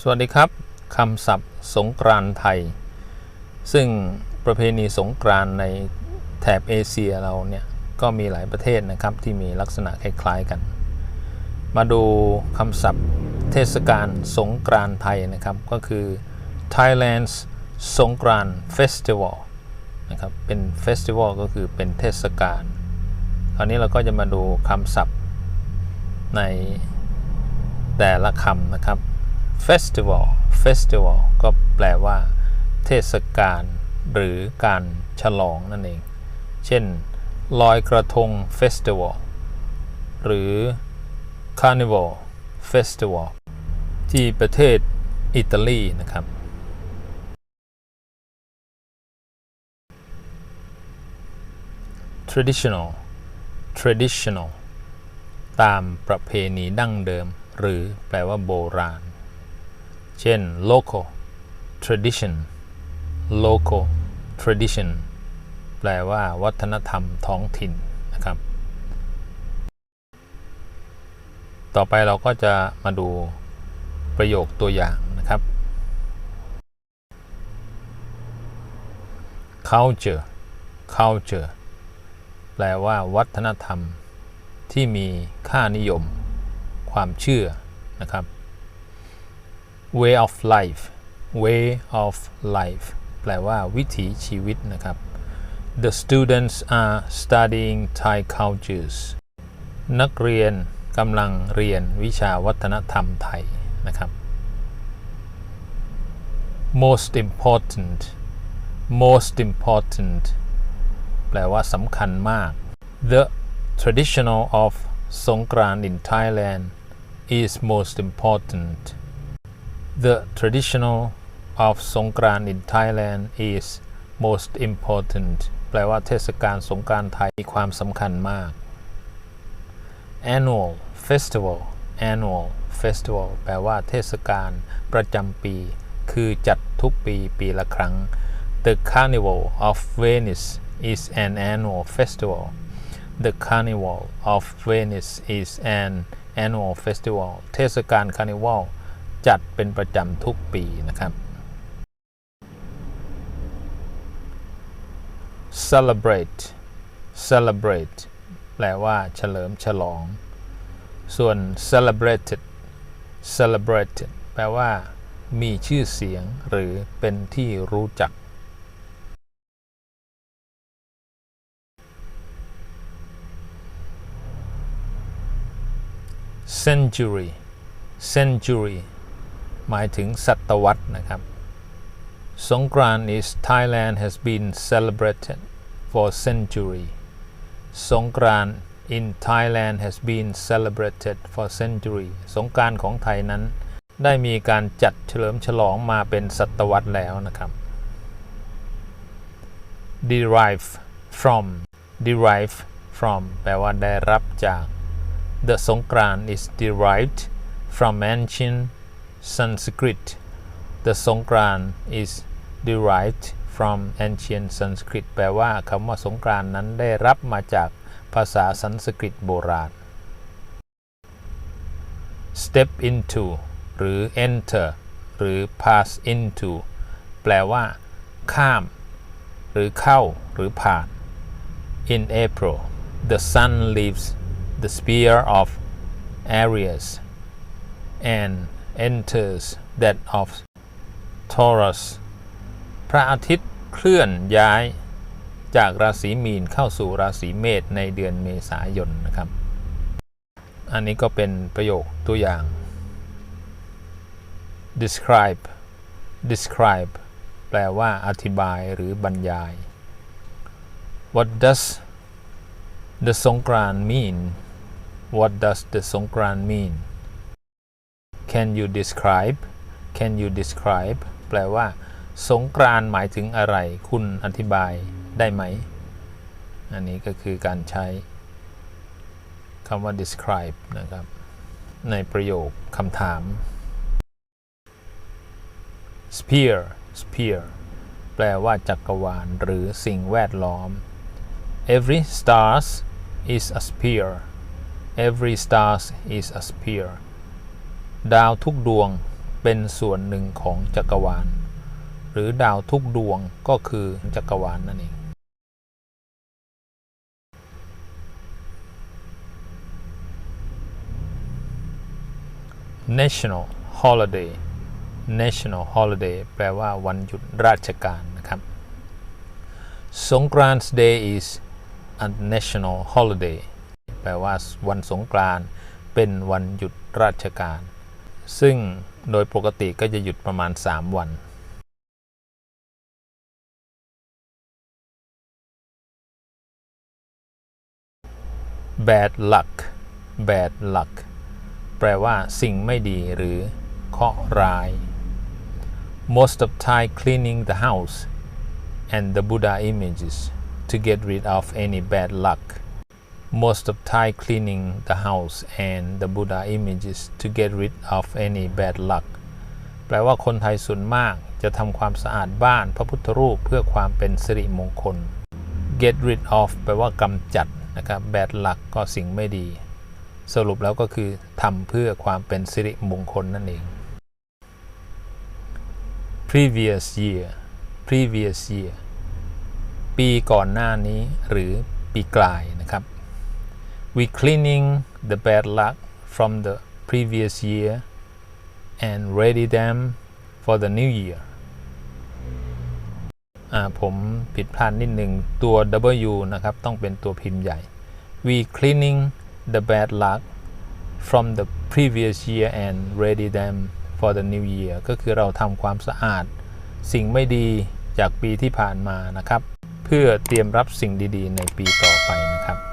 สวัสดีครับคำศัพท์สงกรานไทย ซึ่งประเพณีสงกรานในแถบเอเชียเราเนี่ย ก็มีหลายประเทศนะครับที่มีลักษณะคล้ายๆกัน มาดูคำศัพท์เทศกาลสงกรานไทยนะครับ ก็คือ Thailand's สงกรานต์ Festival นะครับ เป็นเฟสติวัลก็คือเป็นเทศกาล คราวนี้เราก็จะมาดูคำศัพท์ใน แต่ละคำนะครับ Festival Festival ก็แปลว่า เทศกาลหรือการฉลองนั่นเอง เช่น ลอยกระทง Festival หรือ Carnival Festival ที่ประเทศอิตาลีนะครับ traditional traditional ตามประเพณีดั้งเดิม หรือแปลว่าโบราณ เช่น local tradition local tradition แปลว่าวัฒนธรรมท้องถิ่นนะครับ ต่อไปเราก็จะมาดูประโยคตัวอย่างนะครับ culture culture แปลว่าวัฒนธรรมที่มีค่านิยม ความเชื่อนะครับ way of life way of life แปลว่าวิถีชีวิตนะครับ the students are studying Thai cultures นักเรียนกำลังเรียนวิชาวัฒนธรรมไทยนะครับ most important most important แปลว่าสำคัญมาก the traditional of Songkran in Thailand is most important the traditional of Songkran in Thailand is most important แปลว่าเทศกาลสงกรานต์ไทยมีความสำคัญมาก annual festival annual festival แปลว่าเทศกาลประจำปี คือจัดทุกปีปีละครั้ง The Carnival of Venice is an annual festival The Carnival of Venice is an annual festival เทศกาลคาร์นิวัลจัดเป็นประจำทุกปีนะครับ celebrate celebrate แปลว่าเฉลิมฉลอง ส่วน celebrated celebrated แปลว่า มีชื่อเสียงหรือเป็นที่รู้จัก century century หมายถึงศตวรรษนะครับ Songkran is Thailand has been celebrated for century Songkran in Thailand has been celebrated for century สงกรานของไทยนั้น ได้มีการจัดเฉลิมฉลองมาเป็นศตวรรษแล้วนะครับ derive from derive from แปลว่าได้รับจาก The Songkran is derived from ancient Sanskrit. The Songkran is derived from ancient Sanskrit แปลว่าคำว่าสงกรานนั้นได้รับมาจากภาษาสันสกฤตโบราณ step into หรือ enter หรือ pass into แปลว่า ข้าม หรือเข้า หรือผ่าน in April the sun leaves the sphere of Aries and enters that of Taurus พระอาทิตย์เคลื่อนย้ายจากราศีมีนเข้าสู่ราศีเมษในเดือนเมษายนนะครับ อันนี้ก็เป็นประโยคตัวอย่าง describe describe แปลว่าอธิบายหรือบรรยาย What does the Songkran mean What does the Songkran mean Can you describe Can you describe แปลว่า สงกรานต์หมายถึงอะไร คุณอธิบายได้ไหม อันนี้ก็คือการใช้คำว่า describe นะครับ ในประโยคคำถาม sphere sphere แปลว่าจักรวาล หรือสิ่งแวดล้อม every stars is a sphere every star is a sphere ดาวทุกดวงเป็นส่วนหนึ่งของจักรวาล หรือดาวทุกดวงก็คือจักรวาลนั่นเอง national holiday national holiday แปลว่าวันหยุดราชการนะครับ Songkran's Day is a national holiday แปลว่าวันสงกรานต์เป็นวันหยุดราชการ ซึ่งโดยปกติก็จะหยุดประมาณ 3 วัน bad luck bad luck แปลว่าสิ่งไม่ดีหรือเคราะห์ร้าย most of Thai cleaning the house and the Buddha images to get rid of any bad luck most of Thai cleaning the house and the Buddha images to get rid of any bad luck แปลว่าคนไทยส่วนมากจะทำความสะอาดบ้านพระพุทธรูปเพื่อความเป็นสิริมงคล get rid of แปลว่ากำจัดนะครับ bad luck ก็สิ่งไม่ดี สรุปแล้วก็คือทำเพื่อความเป็นสิริมงคลนั่นเอง previous year previous year ปีก่อนหน้านี้หรือปีกลายนะครับ we cleaning the bad luck from the previous year and ready them for the new year อ่าผมผิดพลาดนิดหนึ่งตัว W นะครับ ต้องเป็นตัวพิมพ์ใหญ่ we cleaning the bad luck from the previous year and ready them for the new year ก็คือเราทำความสะอาด สิ่งไม่ดีจากปีที่ผ่านมานะครับ เพื่อเตรียมรับสิ่งดีๆ ในปีต่อไปนะครับ